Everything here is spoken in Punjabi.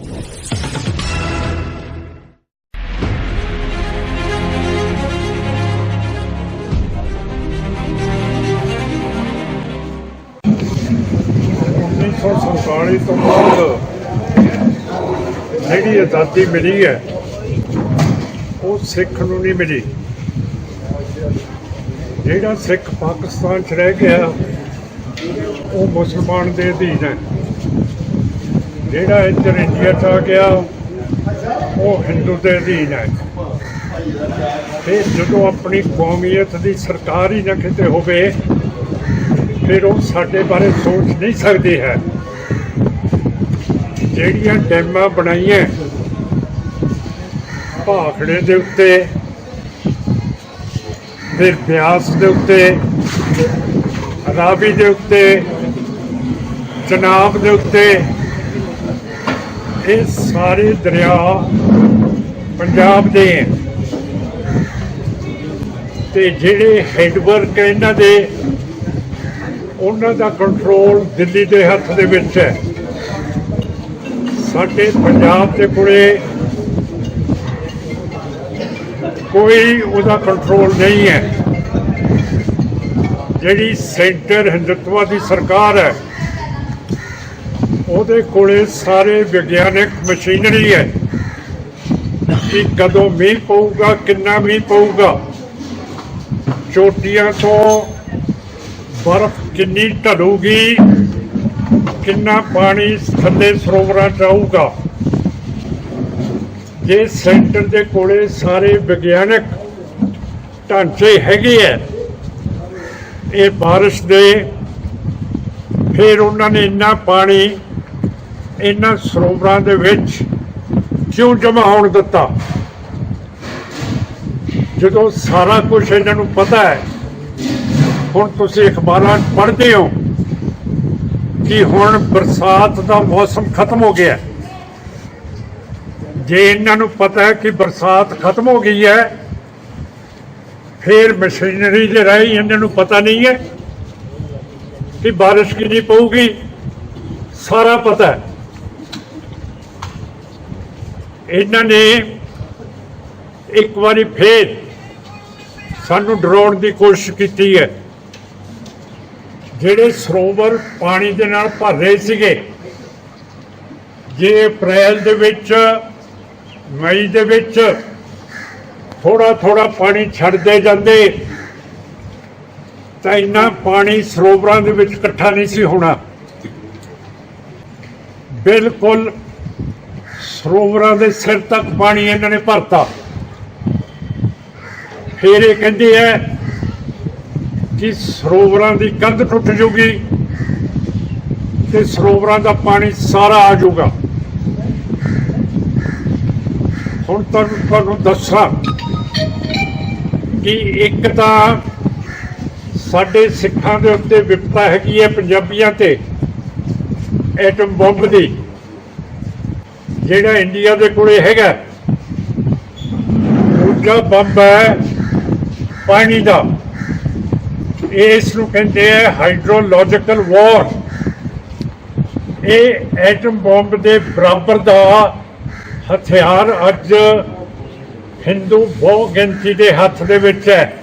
ਉੱਨੀ ਸੌ ਸੰਤਾਲੀ ਤੋਂ ਬਾਅਦ ਜਿਹੜੀ ਆਜ਼ਾਦੀ ਮਿਲੀ ਹੈ, ਉਹ ਸਿੱਖ ਨੂੰ ਨਹੀਂ ਮਿਲੀ। ਜਿਹੜਾ ਸਿੱਖ ਪਾਕਿਸਤਾਨ 'ਚ ਰਹਿ ਗਿਆ, ਉਹ ਮੁਸਲਮਾਨ ਦੇ ਅਧੀਨ ਹੈ। ਜਿਹੜਾ ਇੱਧਰ ਇੰਡੀਆ 'ਚ ਆ ਗਿਆ, ਉਹ ਹਿੰਦੂ ਦੇ ਅਧੀਨ ਹੈ। ਫਿਰ ਜਦੋਂ ਆਪਣੀ ਕੌਮੀਅਤ ਦੀ ਸਰਕਾਰ ਹੀ ਨਾ ਕਿਤੇ ਹੋਵੇ, ਫਿਰ ਉਹ ਸਾਡੇ ਬਾਰੇ ਸੋਚ ਨਹੀਂ ਸਕਦੀ ਹੈ। ਜਿਹੜੀਆਂ ਡੈਮਾਂ ਬਣਾਈਆਂ, ਭਾਖੜੇ ਦੇ ਉੱਤੇ, ਫਿਰ ਬਿਆਸ ਦੇ ਉੱਤੇ, ਰਾਵੀ ਦੇ ਉੱਤੇ ਚਨਾਬ ਦੇ ਉੱਤੇ ਇਹ ਸਾਰੇ ਦਰਿਆ ਪੰਜਾਬ ਦੇ ਹੈ। ਤੇ ਜਿਹੜੇ ਹੈਡਵਰਕ ਇਹਨਾਂ ਦੇ, ਉਹਨਾਂ ਦਾ ਕੰਟਰੋਲ ਦਿੱਲੀ ਦੇ ਹੱਥ ਦੇ ਵਿੱਚ ਹੈ। ਸਾਡੇ ਪੰਜਾਬ ਦੇ ਕੋਲੇ ਕੋਈ ਉਹਦਾ ਕੰਟਰੋਲ ਨਹੀਂ ਹੈ। ਜਿਹੜੀ ਸੈਂਟਰ ਹਿੰਦੁਤਵਾ ਦੀ ਸਰਕਾਰ ਹੈ ਉਹਦੇ ਕੋਲੇ ਸਾਰੇ ਵਿਗਿਆਨਕ ਮਸ਼ੀਨਰੀ ਹੈ। ਕਿ ਕਦੋਂ ਮੀਂਹ ਪਊਗਾ, ਕਿੰਨਾ ਮੀਂਹ ਪਊਗਾ। ਚੋਟੀਆਂ ਤੋਂ ਬਰਫ਼ ਕਿੰਨੀ ਢਲੂਗੀ, ਕਿੰਨਾ ਪਾਣੀ ਥੱਲੇ ਸਰੋਵਰਾਂ ਚ ਆਊਗਾ। ਜੇ ਸੈਂਟਰ ਦੇ ਕੋਲੇ ਸਾਰੇ ਵਿਗਿਆਨਕ ਢਾਂਚੇ ਹੈਗੇ ਐ ਇਹ ਬਾਰਿਸ਼ ਦੇ, ਫਿਰ ਉਹਨਾਂ ਨੇ ਇੰਨਾ ਪਾਣੀ ਇਹਨਾਂ ਸਰੋਵਰਾਂ ਦੇ ਵਿੱਚ ਕਿਉਂ ਜਮ੍ਹਾਂ ਹੋਣ ਦਿੱਤਾ? ਜਦੋਂ ਸਾਰਾ ਕੁਝ ਇਹਨਾਂ ਨੂੰ ਪਤਾ ਹੈ, ਹੁਣ ਤੁਸੀਂ ਅਖਬਾਰਾਂ ਪੜ੍ਹਦੇ ਹੋ ਕਿ ਹੁਣ ਬਰਸਾਤ ਦਾ ਮੌਸਮ ਖਤਮ ਹੋ ਗਿਆ ਜੇ ਇਹਨਾਂ ਨੂੰ ਪਤਾ ਹੈ ਕਿ ਬਰਸਾਤ ਖਤਮ ਹੋ ਗਈ ਹੈ, ਫਿਰ ਮਸ਼ੀਨਰੀ ਦੇ ਰਾਹੀਂ ਇਹਨਾਂ ਨੂੰ ਪਤਾ ਨਹੀਂ ਹੈ ਕਿ ਬਾਰਿਸ਼ ਕਿੰਨੀ ਪਊਗੀ। ਸਾਰਾ ਪਤਾ ਹੈ। ਇਹਨਾਂ ਨੇ ਇੱਕ ਵਾਰੀ ਫੇਰ ਸਾਨੂੰ ਡਰਾਉਣ ਦੀ ਕੋਸ਼ਿਸ਼ ਕੀਤੀ ਹੈ। ਜਿਹੜੇ ਸਰੋਵਰ ਪਾਣੀ ਦੇ ਨਾਲ ਭਰ ਰਹੇ ਸੀਗੇ, ਜੇ ਅਪ੍ਰੈਲ ਦੇ ਵਿੱਚ, ਮਈ ਦੇ ਵਿੱਚ ਥੋੜਾ ਥੋੜਾ ਪਾਣੀ ਛੱਡਦੇ ਜਾਂਦੇ, ਤਾਂ ਇੰਨਾ ਪਾਣੀ ਸਰੋਵਰਾਂ ਦੇ ਵਿੱਚ ਇਕੱਠਾ ਨਹੀਂ ਸੀ ਹੋਣਾ। ਬਿਲਕੁਲ ਸਰੋਵਰਾਂ ਦੇ ਸਿਰ ਤੱਕ ਪਾਣੀ ਇਹਨਾਂ ਨੇ ਭਰਤਾ। ਫਿਰ ਇਹ ਕਹਿੰਦੇ ਐ ਕਿ ਸਰੋਵਰਾਂ ਦੀ ਕੰਧ ਟੁੱਟ ਜੂਗੀ ਤੇ ਸਰੋਵਰਾਂ ਦਾ ਪਾਣੀ ਸਾਰਾ ਆ ਜਾਊਗਾ ਹੁਣ ਤੱਕ ਤੁਹਾਨੂੰ ਦੱਸਾਂ ਕਿ ਇੱਕ ਤਾਂ ਸਾਡੇ ਸਿੱਖਾਂ ਦੇ ਉੱਤੇ ਵਿਪਤਾ ਹੈਗੀ ਹੈ ਪੰਜਾਬੀਆਂ ਤੇ, ਐਟਮ ਬੰਬ ਦੀ। ਜਿਹੜਾ ਇੰਡੀਆ ਦੇ ਕੋਲੇ ਹੈਗਾ, ਦੂਜਾ ਬੰਬ ਹੈ ਪਾਣੀ ਦਾ। ਇਸ ਨੂੰ ਕਹਿੰਦੇ ਆ ਹਾਈਡਰੋਲੋਜੀਕਲ ਵਾਰ। ਇਹ ਐਟਮ ਬੰਬ ਦੇ ਬਰਾਬਰ ਦਾ ਹਥਿਆਰ ਅੱਜ ਹਿੰਦੂ ਬਹੁ ਗਿਣਤੀ ਦੇ ਹੱਥ ਦੇ ਵਿੱਚ ਹੈ।